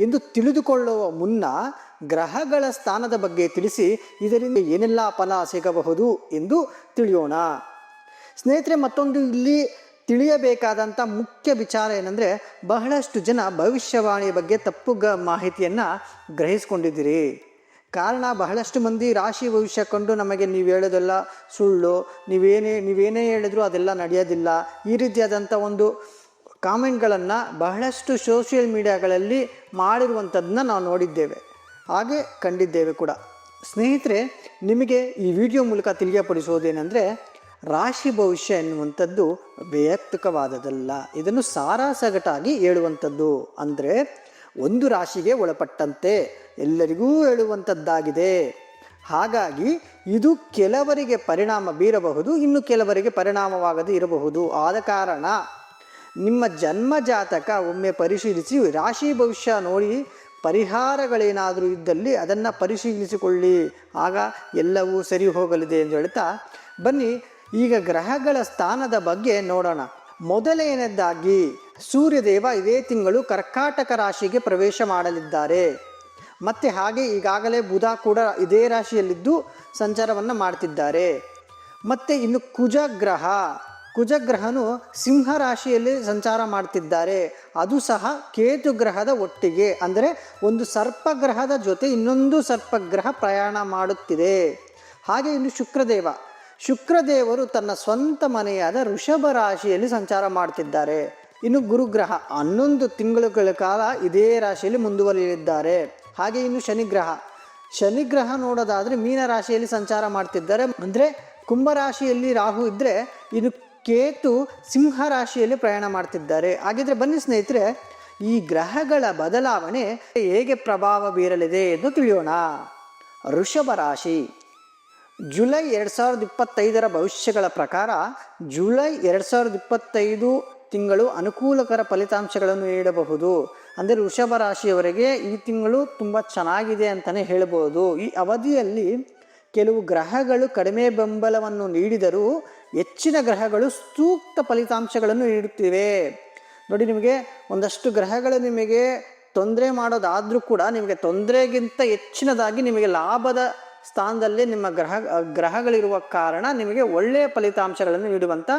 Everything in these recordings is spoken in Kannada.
ಎಂದು ತಿಳಿದುಕೊಳ್ಳುವ ಮುನ್ನ ಗ್ರಹಗಳ ಸ್ಥಾನದ ಬಗ್ಗೆ ತಿಳಿಸಿ, ಇದರಿಂದ ಏನೆಲ್ಲ ಫಲ ಸಿಗಬಹುದು ಎಂದು ತಿಳಿಯೋಣ. ಸ್ನೇಹಿತರೆ, ಮತ್ತೊಂದು ಇಲ್ಲಿ ತಿಳಿಯಬೇಕಾದಂಥ ಮುಖ್ಯ ವಿಚಾರ ಏನಂದರೆ, ಬಹಳಷ್ಟು ಜನ ಭವಿಷ್ಯವಾಣಿಯ ಬಗ್ಗೆ ತಪ್ಪು ಗ ಮಾಹಿತಿಯನ್ನು ಗ್ರಹಿಸ್ಕೊಂಡಿದ್ದೀರಿ. ಕಾರಣ, ಬಹಳಷ್ಟು ಮಂದಿ ರಾಶಿ ಭವಿಷ್ಯ ಕಂಡು ನಮಗೆ ನೀವು ಹೇಳೋದೆಲ್ಲ ಸುಳ್ಳು, ನೀವೇನೇ ನೀವೇನೇ ಹೇಳಿದ್ರು ಅದೆಲ್ಲ ನಡೆಯೋದಿಲ್ಲ. ಈ ರೀತಿಯಾದಂಥ ಒಂದು ಕಾಮೆಂಟ್ಗಳನ್ನು ಬಹಳಷ್ಟು ಸೋಷಿಯಲ್ ಮೀಡಿಯಾಗಳಲ್ಲಿ ಮಾಡಿರುವಂಥದ್ದನ್ನ ನಾವು ನೋಡಿದ್ದೇವೆ. ಹಾಗೆ ಕಂಡಿದ್ದೇವೆ ಕೂಡ. ಸ್ನೇಹಿತರೆ, ನಿಮಗೆ ಈ ವಿಡಿಯೋ ಮೂಲಕ ತಿಳಿಯಪಡಿಸೋದೇನೆಂದರೆ ರಾಶಿ ಭವಿಷ್ಯ ಎನ್ನುವಂಥದ್ದು ವೈಯಕ್ತಿಕವಾದದಲ್ಲ ಇದನ್ನು ಸಾರಾಸಗಟಾಗಿ ಹೇಳುವಂಥದ್ದು. ಅಂದರೆ, ಒಂದು ರಾಶಿಗೆ ಒಳಪಟ್ಟಂತೆ ಎಲ್ಲರಿಗೂ ಹೇಳುವಂಥದ್ದಾಗಿದೆ. ಹಾಗಾಗಿ, ಇದು ಕೆಲವರಿಗೆ ಪರಿಣಾಮ ಬೀರಬಹುದು, ಇನ್ನು ಕೆಲವರಿಗೆ ಪರಿಣಾಮವಾಗದೇ ಇರಬಹುದು. ಆದ ಕಾರಣ ನಿಮ್ಮ ಜನ್ಮ ಜಾತಕ ಒಮ್ಮೆ ಪರಿಶೀಲಿಸಿ, ರಾಶಿ ಭವಿಷ್ಯ ನೋಡಿ ಪರಿಹಾರಗಳೇನಾದರೂ ಇದ್ದಲ್ಲಿ ಅದನ್ನು ಪರಿಶೀಲಿಸಿಕೊಳ್ಳಿ. ಆಗ ಎಲ್ಲವೂ ಸರಿ ಹೋಗಲಿದೆ ಎಂದು ಹೇಳ್ತಾ, ಬನ್ನಿ, ಈಗ ಗ್ರಹಗಳ ಸ್ಥಾನದ ಬಗ್ಗೆ ನೋಡೋಣ. ಮೊದಲನೆಯದಾಗಿ ಸೂರ್ಯದೇವ ಇದೇ ತಿಂಗಳು ಕರ್ಕಾಟಕ ರಾಶಿಗೆ ಪ್ರವೇಶ ಮಾಡಲಿದ್ದಾರೆ. ಮತ್ತು ಹಾಗೆ ಈಗಾಗಲೇ ಬುಧ ಕೂಡ ಇದೇ ರಾಶಿಯಲ್ಲಿದ್ದು ಸಂಚಾರವನ್ನು ಮಾಡ್ತಿದ್ದಾರೆ. ಮತ್ತು ಇನ್ನು ಕುಜ ಗ್ರಹ ಕುಜಗ್ರಹನು ಸಿಂಹ ರಾಶಿಯಲ್ಲಿ ಸಂಚಾರ ಮಾಡ್ತಿದ್ದಾರೆ. ಅದು ಸಹ ಕೇತು ಗ್ರಹದ ಒಟ್ಟಿಗೆ. ಅಂದರೆ ಒಂದು ಸರ್ಪಗ್ರಹದ ಜೊತೆ ಇನ್ನೊಂದು ಸರ್ಪಗ್ರಹ ಪ್ರಯಾಣ ಮಾಡುತ್ತಿದೆ. ಹಾಗೆ ಇನ್ನು ಶುಕ್ರದೇವ. ಶುಕ್ರದೇವರು ತನ್ನ ಸ್ವಂತ ಮನೆಯಾದ ಋಷಭ ರಾಶಿಯಲ್ಲಿ ಸಂಚಾರ ಮಾಡ್ತಿದ್ದಾರೆ. ಇನ್ನು ಗುರುಗ್ರಹ ಹನ್ನೊಂದು ತಿಂಗಳುಗಳ ಕಾಲ ಇದೇ ರಾಶಿಯಲ್ಲಿ ಮುಂದುವರಿಯಲಿದ್ದಾರೆ. ಹಾಗೆ ಇನ್ನು ಶನಿಗ್ರಹ. ಶನಿಗ್ರಹ ನೋಡೋದಾದರೆ ಮೀನ ರಾಶಿಯಲ್ಲಿ ಸಂಚಾರ ಮಾಡ್ತಿದ್ದಾರೆ. ಅಂದರೆ ಕುಂಭರಾಶಿಯಲ್ಲಿ ರಾಹು ಇದ್ದರೆ ಇನ್ನು ಕೇತು ಸಿಂಹ ರಾಶಿಯಲ್ಲಿ ಪ್ರಯಾಣ ಮಾಡ್ತಿದ್ದಾರೆ. ಹಾಗಿದ್ರೆ ಬನ್ನಿ ಸ್ನೇಹಿತರೆ, ಈ ಗ್ರಹಗಳ ಬದಲಾವಣೆ ಹೇಗೆ ಪ್ರಭಾವ ಬೀರಲಿದೆ ಎಂದು ತಿಳಿಯೋಣ. ಋಷಭ ರಾಶಿ, ಜುಲೈ ಎರಡು ಸಾವಿರದ ಇಪ್ಪತ್ತೈದರ ಭವಿಷ್ಯಗಳ ಪ್ರಕಾರ ಜುಲೈ ಎರಡು ಸಾವಿರದ ಇಪ್ಪತ್ತೈದು ತಿಂಗಳು ಅನುಕೂಲಕರ ಫಲಿತಾಂಶಗಳನ್ನು ನೀಡಬಹುದು. ಅಂದರೆ ವೃಷಭ ರಾಶಿಯವರೆಗೆ ಈ ತಿಂಗಳು ತುಂಬ ಚೆನ್ನಾಗಿದೆ ಅಂತಲೇ ಹೇಳ್ಬೋದು. ಈ ಅವಧಿಯಲ್ಲಿ ಕೆಲವು ಗ್ರಹಗಳು ಕಡಿಮೆ ಬೆಂಬಲವನ್ನು ನೀಡಿದರೂ ಹೆಚ್ಚಿನ ಗ್ರಹಗಳು ಸೂಕ್ತ ಫಲಿತಾಂಶಗಳನ್ನು ನೀಡುತ್ತಿವೆ. ನೋಡಿ ನಿಮಗೆ ಒಂದಷ್ಟು ಗ್ರಹಗಳು ನಿಮಗೆ ತೊಂದರೆ ಮಾಡೋದಾದರೂ ಕೂಡ ನಿಮಗೆ ತೊಂದರೆಗಿಂತ ಹೆಚ್ಚಿನದಾಗಿ ನಿಮಗೆ ಲಾಭದ ಸ್ಥಾನದಲ್ಲಿ ನಿಮ್ಮ ಗ್ರಹ, ಗ್ರಹಗಳಿರುವ ಕಾರಣ ನಿಮಗೆ ಒಳ್ಳೆಯ ಫಲಿತಾಂಶಗಳನ್ನು ನೀಡುವಂಥ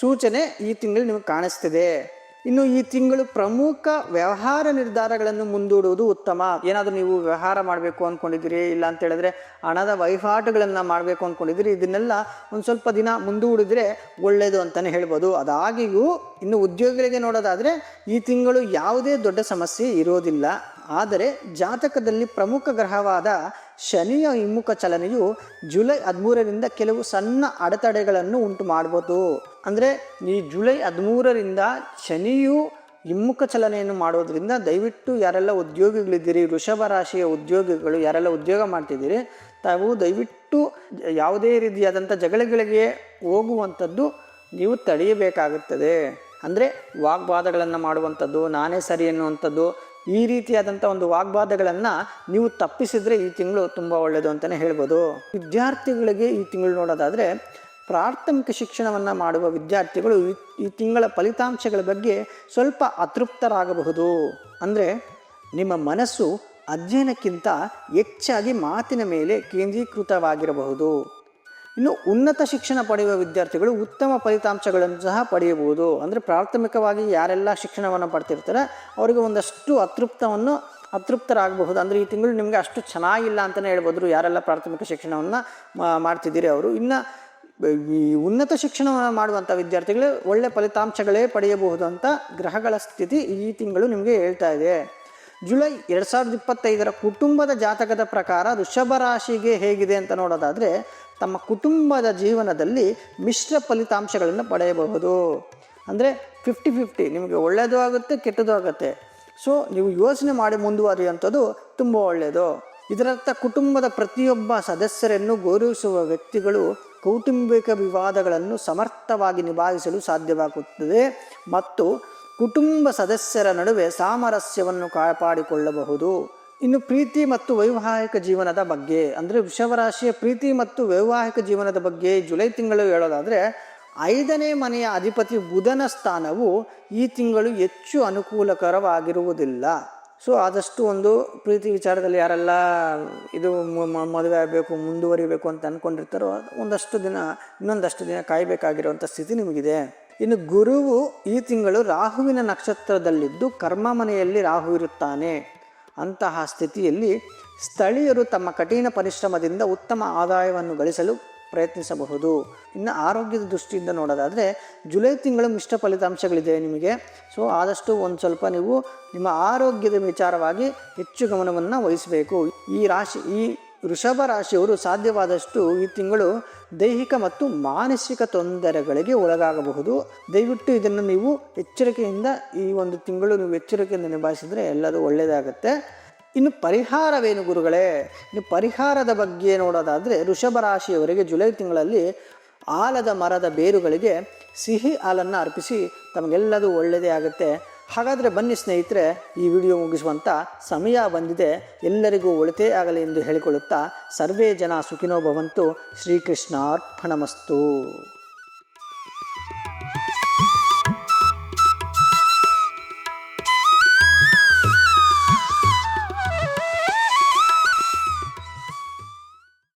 ಸೂಚನೆ ಈ ತಿಂಗಳು ನಿಮಗೆ ಕಾಣಿಸ್ತಿದೆ. ಇನ್ನು ಈ ತಿಂಗಳು ಪ್ರಮುಖ ವ್ಯವಹಾರ ನಿರ್ಧಾರಗಳನ್ನು ಮುಂದೂಡುವುದು ಉತ್ತಮ. ಏನಾದರೂ ನೀವು ವ್ಯವಹಾರ ಮಾಡಬೇಕು ಅಂದ್ಕೊಂಡಿದ್ದೀರಿ ಇಲ್ಲ ಅಂತ ಹೇಳಿದ್ರೆ ಹಣದ ವಹಿವಾಟುಗಳನ್ನು ಮಾಡಬೇಕು ಅಂದ್ಕೊಂಡಿದ್ದೀರಿ ಇದನ್ನೆಲ್ಲ ಒಂದು ಸ್ವಲ್ಪ ದಿನ ಮುಂದೂಡಿದ್ರೆ ಒಳ್ಳೆಯದು ಅಂತಲೇ ಹೇಳ್ಬೋದು. ಅದಾಗಿಯೂ ಇನ್ನು ಉದ್ಯೋಗಿಗಳಿಗೆ ನೋಡೋದಾದರೆ ಈ ತಿಂಗಳು ಯಾವುದೇ ದೊಡ್ಡ ಸಮಸ್ಯೆ ಇರೋದಿಲ್ಲ. ಆದರೆ ಜಾತಕದಲ್ಲಿ ಪ್ರಮುಖ ಗ್ರಹವಾದ ಶನಿಯ ಹಿಮ್ಮುಖ ಚಲನೆಯು ಜುಲೈ ಹದಿಮೂರರಿಂದ ಕೆಲವು ಸಣ್ಣ ಅಡೆತಡೆಗಳನ್ನು ಉಂಟು ಮಾಡ್ಬೋದು. ಅಂದರೆ ಈ ಜುಲೈ ಹದಿಮೂರರಿಂದ ಶನಿಯು ಹಿಮ್ಮುಖ ಚಲನೆಯನ್ನು ಮಾಡೋದರಿಂದ ದಯವಿಟ್ಟು ಯಾರೆಲ್ಲ ಉದ್ಯೋಗಿಗಳಿದ್ದೀರಿ, ವೃಷಭ ರಾಶಿಯ ಉದ್ಯೋಗಿಗಳು ಯಾರೆಲ್ಲ ಉದ್ಯೋಗ ಮಾಡ್ತಿದ್ದೀರಿ, ತಾವು ದಯವಿಟ್ಟು ಯಾವುದೇ ರೀತಿಯಾದಂಥ ಜಗಳಗಳಿಗೆ ಹೋಗುವಂಥದ್ದು ನೀವು ತಡೆಯಬೇಕಾಗುತ್ತದೆ. ಅಂದರೆ ವಾಗ್ವಾದಗಳನ್ನು ಮಾಡುವಂಥದ್ದು, ನಾನೇ ಸರಿ ಎನ್ನುವಂಥದ್ದು ಈ ರೀತಿಯಾದಂಥ ಒಂದು ವಾಗ್ವಾದಗಳನ್ನು ನೀವು ತಪ್ಪಿಸಿದರೆ ಈ ತಿಂಗಳು ತುಂಬ ಒಳ್ಳೆಯದು ಅಂತಲೇ ಹೇಳ್ಬೋದು. ವಿದ್ಯಾರ್ಥಿಗಳಿಗೆ ಈ ತಿಂಗಳು ನೋಡೋದಾದರೆ ಪ್ರಾಥಮಿಕ ಶಿಕ್ಷಣವನ್ನು ಮಾಡುವ ವಿದ್ಯಾರ್ಥಿಗಳು ಈ ತಿಂಗಳ ಫಲಿತಾಂಶಗಳ ಬಗ್ಗೆ ಸ್ವಲ್ಪ ಅತೃಪ್ತರಾಗಬಹುದು. ಅಂದರೆ ನಿಮ್ಮ ಮನಸ್ಸು ಅಧ್ಯಯನಕ್ಕಿಂತ ಹೆಚ್ಚಾಗಿ ಮಾತಿನ ಮೇಲೆ ಕೇಂದ್ರೀಕೃತವಾಗಿರಬಹುದು. ಇನ್ನು ಉನ್ನತ ಶಿಕ್ಷಣ ಪಡೆಯುವ ವಿದ್ಯಾರ್ಥಿಗಳು ಉತ್ತಮ ಫಲಿತಾಂಶಗಳನ್ನು ಸಹ ಪಡೆಯಬಹುದು. ಅಂದರೆ ಪ್ರಾಥಮಿಕವಾಗಿ ಯಾರೆಲ್ಲ ಶಿಕ್ಷಣವನ್ನು ಪಡ್ತಿರ್ತಾರೆ ಅವರಿಗೆ ಒಂದಷ್ಟು ಅತೃಪ್ತವನ್ನು ಅತೃಪ್ತರಾಗಬಹುದು. ಅಂದರೆ ಈ ತಿಂಗಳು ನಿಮಗೆ ಅಷ್ಟು ಚೆನ್ನಾಗಿಲ್ಲ ಅಂತಲೇ ಹೇಳ್ಬೋದು ಯಾರೆಲ್ಲ ಪ್ರಾಥಮಿಕ ಶಿಕ್ಷಣವನ್ನು ಮಾಡ್ತಿದ್ದೀರಿ ಅವರು. ಇನ್ನು ಈ ಉನ್ನತ ಶಿಕ್ಷಣವನ್ನು ಮಾಡುವಂಥ ವಿದ್ಯಾರ್ಥಿಗಳು ಒಳ್ಳೆ ಫಲಿತಾಂಶಗಳೇ ಪಡೆಯಬಹುದು ಅಂತ ಗ್ರಹಗಳ ಸ್ಥಿತಿ ಈ ತಿಂಗಳು ನಿಮಗೆ ಹೇಳ್ತಾ ಇದೆ. ಜುಲೈ ಎರಡು ಸಾವಿರದ ಇಪ್ಪತ್ತೈದರ ಕುಟುಂಬದ ಜಾತಕದ ಪ್ರಕಾರ ವೃಷಭ ರಾಶಿಗೆ ಹೇಗಿದೆ ಅಂತ ನೋಡೋದಾದರೆ ತಮ್ಮ ಕುಟುಂಬದ ಜೀವನದಲ್ಲಿ ಮಿಶ್ರ ಫಲಿತಾಂಶಗಳನ್ನು ಪಡೆಯಬಹುದು. ಅಂದರೆ ಫಿಫ್ಟಿ ಫಿಫ್ಟಿ ನಿಮಗೆ ಒಳ್ಳೆಯದು ಆಗುತ್ತೆ, ಕೆಟ್ಟದು ಆಗುತ್ತೆ. ಸೊ ನೀವು ಯೋಚನೆ ಮಾಡಿ ಮುಂದುವರಿಯುವಂಥದ್ದು ತುಂಬ ಒಳ್ಳೆಯದು ಇದರರ್ಥ, ಕುಟುಂಬದ ಪ್ರತಿಯೊಬ್ಬ ಸದಸ್ಯರನ್ನು ಗೌರವಿಸುವ ವ್ಯಕ್ತಿಗಳು ಕೌಟುಂಬಿಕ ವಿವಾದಗಳನ್ನು ಸಮರ್ಥವಾಗಿ ನಿಭಾಯಿಸಲು ಸಾಧ್ಯವಾಗುತ್ತದೆ ಮತ್ತು ಕುಟುಂಬ ಸದಸ್ಯರ ನಡುವೆ ಸಾಮರಸ್ಯವನ್ನು ಕಾಪಾಡಿಕೊಳ್ಳಬಹುದು. ಇನ್ನು ಪ್ರೀತಿ ಮತ್ತು ವೈವಾಹಿಕ ಜೀವನದ ಬಗ್ಗೆ, ಅಂದರೆ ವೃಷಭರಾಶಿಯ ಪ್ರೀತಿ ಮತ್ತು ವೈವಾಹಿಕ ಜೀವನದ ಬಗ್ಗೆ ಜುಲೈ ತಿಂಗಳು ಹೇಳೋದಾದರೆ, ಐದನೇ ಮನೆಯ ಅಧಿಪತಿ ಬುಧನ ಸ್ಥಾನವು ಈ ತಿಂಗಳು ಹೆಚ್ಚು ಅನುಕೂಲಕರವಾಗಿರುವುದಿಲ್ಲ. ಸೊ ಆದಷ್ಟು ಒಂದು ಪ್ರೀತಿ ವಿಚಾರದಲ್ಲಿ ಯಾರೆಲ್ಲ ಇದು ಮದುವೆ ಆಗಬೇಕು, ಮುಂದುವರಿಬೇಕು ಅಂತ ಅಂದ್ಕೊಂಡಿರ್ತಾರೋ ಒಂದಷ್ಟು ದಿನ, ಇನ್ನೊಂದಷ್ಟು ದಿನ ಕಾಯಬೇಕಾಗಿರುವಂಥ ಸ್ಥಿತಿ ನಿಮಗಿದೆ. ಇನ್ನು ಗುರುವು ಈ ತಿಂಗಳು ರಾಹುವಿನ ನಕ್ಷತ್ರದಲ್ಲಿದ್ದು ಕರ್ಮ ಮನೆಯಲ್ಲಿ ರಾಹು ಇರುತ್ತಾನೆ. ಅಂತಹ ಸ್ಥಿತಿಯಲ್ಲಿ ಸ್ಥಳೀಯರು ತಮ್ಮ ಕಠಿಣ ಪರಿಶ್ರಮದಿಂದ ಉತ್ತಮ ಆದಾಯವನ್ನು ಗಳಿಸಲು ಪ್ರಯತ್ನಿಸಬಹುದು. ಇನ್ನು ಆರೋಗ್ಯದ ದೃಷ್ಟಿಯಿಂದ ನೋಡೋದಾದರೆ ಜುಲೈ ತಿಂಗಳು ಮಿಶ್ರ ಫಲಿತಾಂಶಗಳಿದೆ ನಿಮಗೆ. ಸೊ, ಆದಷ್ಟು ಒಂದು ಸ್ವಲ್ಪ ನೀವು ನಿಮ್ಮ ಆರೋಗ್ಯದ ವಿಚಾರವಾಗಿ ಹೆಚ್ಚು ಗಮನವನ್ನು ವಹಿಸಬೇಕು. ಈ ರಾಶಿ, ಈ ವೃಷಭ ರಾಶಿಯವರು ಸಾಧ್ಯವಾದಷ್ಟು ಈ ತಿಂಗಳು ದೈಹಿಕ ಮತ್ತು ಮಾನಸಿಕ ತೊಂದರೆಗಳಿಗೆ ಒಳಗಾಗಬಹುದು. ದಯವಿಟ್ಟು ಇದನ್ನು ನೀವು ಎಚ್ಚರಿಕೆಯಿಂದ ಈ ಒಂದು ತಿಂಗಳು ನೀವು ಎಚ್ಚರಿಕೆಯಿಂದ ನಿಭಾಯಿಸಿದರೆ ಎಲ್ಲದೂ ಒಳ್ಳೆಯದಾಗುತ್ತೆ. ಇನ್ನು ಪರಿಹಾರವೇನು ಗುರುಗಳೇ? ಇನ್ನು ಪರಿಹಾರದ ಬಗ್ಗೆ ನೋಡೋದಾದರೆ ಋಷಭ ರಾಶಿಯವರಿಗೆ ಜುಲೈ ತಿಂಗಳಲ್ಲಿ ಆಲದ ಮರದ ಬೇರುಗಳಿಗೆ ಸಿಹಿ ಹಾಲನ್ನು ಅರ್ಪಿಸಿ ತಮಗೆಲ್ಲದೂ ಒಳ್ಳೆಯದೇ ಆಗುತ್ತೆ. ಹಾಗಾದರೆ ಬನ್ನಿ ಸ್ನೇಹಿತರೆ, ಈ ವಿಡಿಯೋ ಮುಗಿಸುವಂಥ ಸಮಯ ಬಂದಿದೆ. ಎಲ್ಲರಿಗೂ ಒಳಿತೇ ಆಗಲಿ ಎಂದು ಹೇಳಿಕೊಳ್ಳುತ್ತಾ ಸರ್ವೇ ಜನ ಸುಖಿನೋ ಭವಂತು. ಶ್ರೀಕೃಷ್ಣಾರ್ಪಣಮಸ್ತು.